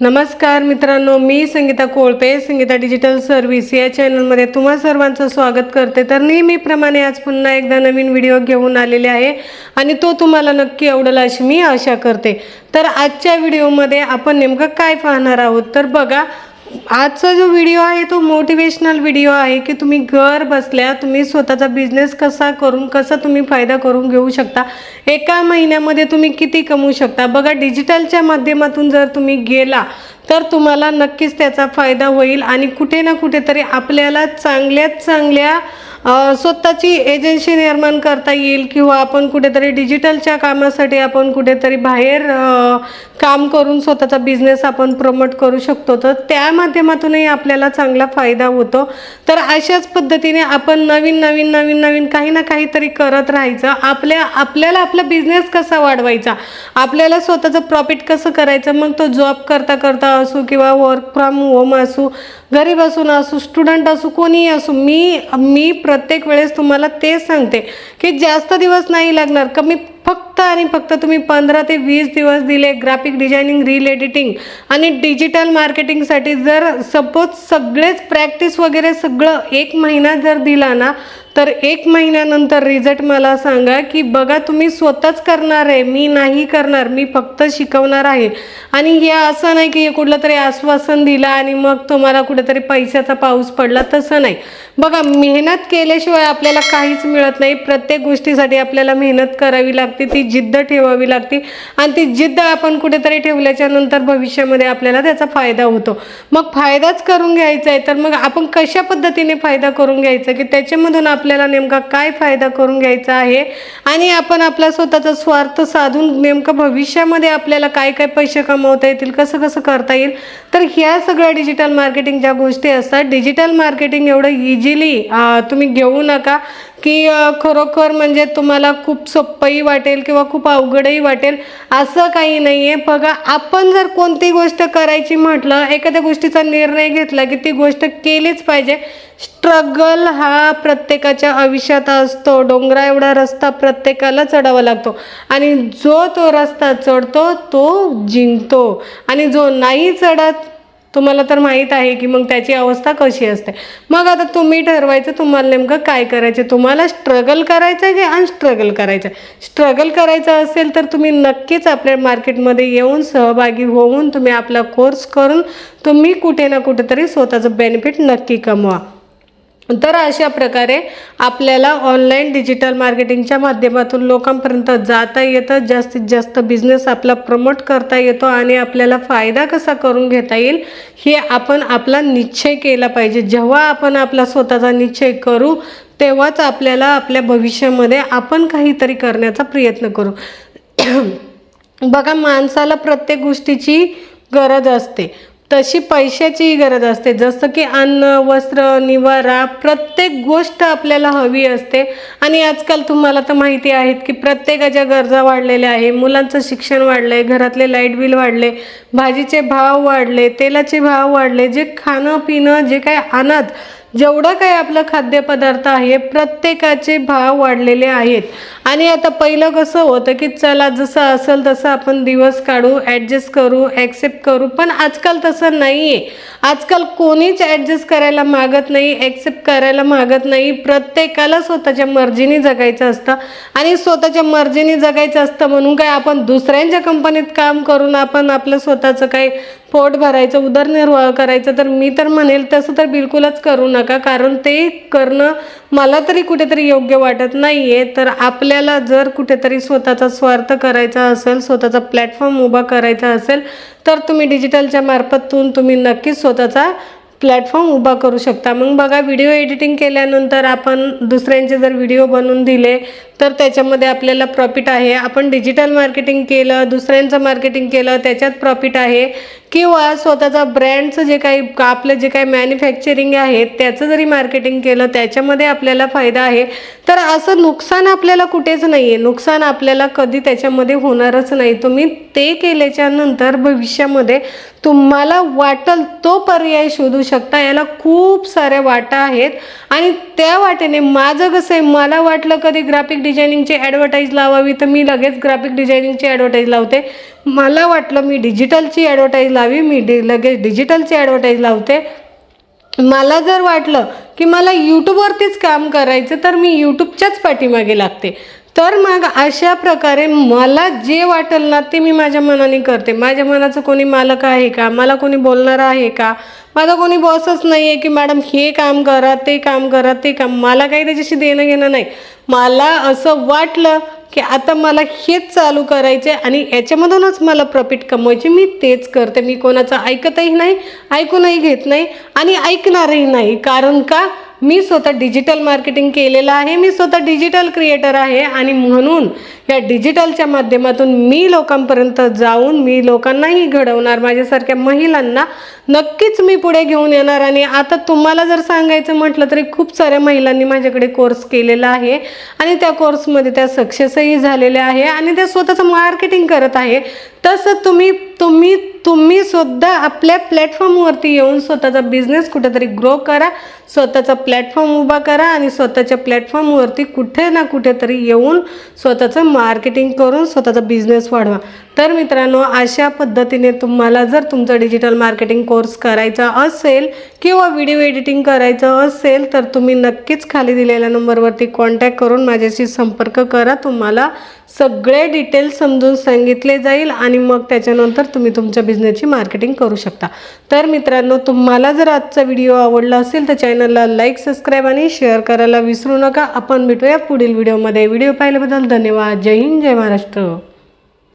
नमस्कार मित्रांनो मी संगीता कोळपे संगीता डिजिटल सर्व्हिस या चॅनलमध्ये तुम्हा सर्वांचं स्वागत करते. तर नेहमीप्रमाणे आज पुन्हा एकदा नवीन व्हिडिओ घेऊन आलेले आहे आणि तो तुम्हाला नक्की आवडेल अशी मी आशा करते. तर आजच्या व्हिडिओमध्ये आपण नेमकं काय पाहणार आहोत? तर बघा आजचा जो व्हिडिओ आहे तो मोटिवेशनल व्हिडिओ आहे की तुम्ही घर बसल्या तुम्ही स्वतःचा बिझनेस कसा करून कसा तुम्ही फायदा करून घेऊ शकता? एका महिन्यामध्ये तुम्ही किती कमवू शकता? बघा डिजिटलच्या माध्यमातून जर तुम्ही गेला तर तुम्हाला नक्कीच त्याचा फायदा होईल आणि कुठे ना कुठेतरी आपल्याला चांगल्यात चांगल्या स्वतःची एजन्सी निर्माण करता येईल किंवा आपण कुठेतरी डिजिटलच्या कामासाठी आपण कुठेतरी बाहेर काम करून स्वतःचा बिझनेस आपण प्रमोट करू शकतो. तर त्या माध्यमातूनही आपल्याला चांगला फायदा होतो. तर अशाच पद्धतीने आपण नवीन नवीन नवीन नवीन काही ना काहीतरी करत राहायचं. आपल्या आपल्याला आपला बिझनेस कसा वाढवायचा? आपल्याला स्वतःचं प्रॉफिट कसं करायचं? मग तो जॉब करता करता असू किंवा वर्क फ्रॉम होम असो घरी बसून असो स्टुडंट असो कोणीही असो मी मी प्रत्येक वेळेस तुम्हाला तेच सांगते की जास्त दिवस नाही लागणार. कमीत फक्त आणि फक्त तुम्ही पंधरा ते वीस दिवस दिले ग्राफिक डिझायनिंग रील एडिटिंग आणि डिजिटल मार्केटिंगसाठी जर सपोज सगळेच प्रॅक्टिस वगैरे सगळं एक महिना जर दिला ना तर एक महिन्यानंतर रिझल्ट मला सांगा की बघा तुम्ही स्वतःच करणार आहे मी नाही करणार मी फक्त शिकवणार आहे. आणि हे असं नाही की कुठलं तरी आश्वासन दिलं आणि मग तुम्हाला कुठेतरी पैशाचा पाऊस पडला तसं नाही. बघा मेहनत केल्याशिवाय आपल्याला काहीच मिळत नाही. प्रत्येक गोष्टीसाठी आपल्याला मेहनत करावी लागते ती जिद्द ठेवावी लागते. आणि ती जिद्द आपण कुठेतरी ठेवल्याच्या नंतर भविष्यामध्ये आपल्याला त्याचा फायदा होतो. मग फायदाच करून घ्यायचा आहे तर मग आपण कशा पद्धतीने फायदा करून घ्यायचा की त्याच्यामधून आपल्याला नेमका काय फायदा करून घ्यायचा आहे? आणि आपण आपला स्वतःचा स्वार्थ साधून नेमकं भविष्यामध्ये आपल्याला काय काय पैसे कमवता येतील कसं कसं करता येईल? तर ह्या सगळ्या डिजिटल मार्केटिंग ज्या गोष्टी असतात डिजिटल मार्केटिंग एवढं इझिली तुम्ही घेऊ नका. की खरोखर म्हणजे तुम्हाला खूप सोपंही वाटेल किंवा खूप अवघडही वाटेल असं काही नाही आहे बघा आपण जर कोणती गोष्ट करायची म्हटलं एखाद्या गोष्टीचा निर्णय घेतला की ती गोष्ट केलीच पाहिजे. स्ट्रगल हा प्रत्येकाच्या आयुष्यात असतो. डोंगरा एवढा रस्ता प्रत्येकाला चढावा लागतो. आणि जो तो रस्ता चढतो तो जिंकतो. आणि जो नाही चढत तुम्हाला तर माहीत आहे की मग त्याची अवस्था कशी असते. मग आता तुम्ही ठरवायचं तुम्हाला नेमकं काय करायचं? तुम्हाला स्ट्रगल करायचं आहे की अनस्ट्रगल करायचं आहे स्ट्रगल करायचं असेल तर तुम्ही नक्कीच आपल्या मार्केटमध्ये येऊन सहभागी होऊन तुम्ही आपला कोर्स करून तुम्ही कुठे ना कुठेतरी स्वतःचं बेनिफिट नक्की कमवा. तर अशा प्रकारे आपल्याला ऑनलाईन डिजिटल मार्केटिंगच्या माध्यमातून लोकांपर्यंत जाता येतं. जास्तीत जास्त बिझनेस आपला प्रमोट करता येतो आणि आपल्याला फायदा कसा करून घेता येईल हे आपण आपला निश्चय केला पाहिजे. जेव्हा आपण आपला स्वतःचा निश्चय करू तेव्हाच आपल्याला आपल्या भविष्यामध्ये आपण काहीतरी करण्याचा प्रयत्न करू. बघा माणसाला प्रत्येक गोष्टीची गरज असते. तशी पैशाचीही गरज असते. जसं की अन्न वस्त्र निवारा प्रत्येक गोष्ट आपल्याला हवी असते. आणि आजकाल तुम्हाला तर माहिती आहेत की प्रत्येकाच्या गरजा वाढलेल्या आहे. मुलांचं शिक्षण वाढलं आहे घरातले लाइट बिल वाढले भाजीचे भाव वाढले तेलाचे भाव वाढले जे खाणं पिणं जे काय आणत जेवढं काही आपलं खाद्यपदार्थ आहे प्रत्येकाचे भाव वाढलेले आहेत. आणि आता पहिलं कसं होतं की चला जसं असेल तसं आपण दिवस काढू ॲडजस्ट करू ॲक्सेप्ट करू. पण आजकाल तसं नाही आहे आजकाल कोणीच ॲडजस्ट करायला मागत नाही ॲक्सेप्ट करायला मागत नाही. प्रत्येकाला स्वतःच्या मर्जीने जगायचं असतं. आणि स्वतःच्या मर्जीने जगायचं असतं म्हणून काय आपण दुसऱ्यांच्या कंपनीत काम करून आपण आपलं स्वतःचं काही पोट भरायचं उदरनिर्वाह करायचं तर मी तर म्हणेल तसं तर बिलकुलच करू नका. कारण ते करणं मला तरी कुठेतरी योग्य वाटत नाही आहे तर आपल्याला जर कुठेतरी स्वतःचा स्वार्थ करायचा असेल स्वतःचा प्लॅटफॉर्म उभा करायचा असेल तर तुम्ही डिजिटलच्या मार्फतून तुम्ही नक्कीच स्वतःचा प्लॅटफॉर्म उभा करू शकता. मग बघा व्हिडिओ एडिटिंग केल्यानंतर आपण दुसऱ्यांचे जर व्हिडिओ बनवून दिले तर त्याच्यामध्ये आपल्याला प्रॉफिट आहे. आपण डिजिटल मार्केटिंग केलं दुसऱ्यांचं मार्केटिंग केलं त्याच्यात प्रॉफिट आहे. किंवा स्वतःचा ब्रँडचं जे काही आपलं जे काही मॅन्युफॅक्चरिंग आहे त्याचं जरी मार्केटिंग केलं त्याच्यामध्ये आपल्याला फायदा आहे. तर असं नुकसान आपल्याला कुठेच नाही आहे नुकसान आपल्याला कधी त्याच्यामध्ये होणारच नाही. तुम्ही ते केल्याच्यानंतर भविष्यामध्ये तुम्हाला वाटल तो पर्याय शोधू शकता. याला खूप साऱ्या वाटा आहेत. आणि त्या वाटेने माझं कसं आहे मला वाटलं कधी ग्राफिक डिझायनिंगची ॲडव्हर्टाईज लावावी तर मी लगेच ग्राफिक डिझायनिंगची ॲडव्हर्टाईज लावते. मला वाटलं मी डिजिटलची ॲडव्हर्टाईज लावी मी डि लगेच डिजिटलची ॲडव्हर्टाईज लावते. मला जर वाटलं की मला यूट्यूबवरतीच काम करायचं तर मी यूट्यूबच्याच पाठीमागे लागते. तर मग अशा प्रकारे मला जे वाटेल ना ते मी माझ्या मनाने करते. माझ्या मनाचं कोणी मालक आहे का? मला कोणी बोलणार आहे का? माझा कोणी बॉसच नाही आहे की मॅडम हे काम करा ते काम करा ते काम. मला काही त्याच्याशी देणं घेणं नाही. मला असं वाटलं की आता मला हेच चालू करायचे आणि याच्यामधूनच मला प्रॉफिट कमवायचे. मी तेच करते. मी कोणाचं ऐकतही नाही ऐकूनही घेत नाही आणि ऐकणारही नाही. कारण का? मी स्वतः डिजिटल मार्केटिंग केलेलं आहे मी स्वतः डिजिटल क्रिएटर आहे आणि म्हणून या डिजिटलच्या माध्यमातून मी लोकांपर्यंत जाऊन मी लोकांनाही घडवणार माझ्यासारख्या महिलांना नक्कीच मी पुढे घेऊन येणार आणि आता तुम्हाला जर सांगायचं म्हटलं तरी खूप साऱ्या महिलांनी माझ्याकडे कोर्स केलेला आहे आणि त्या कोर्समध्ये त्या सक्सेसही झालेल्या आहे आणि त्या स्वतःचं मार्केटिंग करत आहे. तसं तुम्ही तुम्ही तुम्ही सुद्धा आपल्या प्लॅटफॉर्मवरती येऊन स्वतःचा बिझनेस कुठेतरी ग्रो करा स्वतःचा प्लॅटफॉर्म उभा करा आणि स्वतःच्या प्लॅटफॉर्मवरती कुठे ना कुठेतरी येऊन स्वतःचं मार्केटिंग करून स्वतःचा बिझनेस वाढवा. तर मित्रांनो अशा पद्धतीने तुम्हाला जर तुमचा डिजिटल मार्केटिंग कोर्स करायचा असेल किंवा व्हिडिओ एडिटिंग करायचं असेल तर तुम्ही नक्कीच खाली दिलेल्या नंबरवरती कॉन्टॅक्ट करून माझ्याशी संपर्क करा. तुम्हाला सगळे डिटेल्स समजून सांगितले जाईल आणि मग त्याच्यानंतर तुम्ही तुमच्या बिझनेसची मार्केटिंग करू शकता. तर मित्रांनो तुम्हाला जर आजचा व्हिडिओ आवडला असेल तर चॅनलला लाईक सबस्क्राईब आणि शेअर करायला विसरू नका. आपण भेटूया पुढील व्हिडिओमध्ये व्हिडिओ पाहिल्याबद्दल धन्यवाद. जय हिंद जय महाराष्ट्र.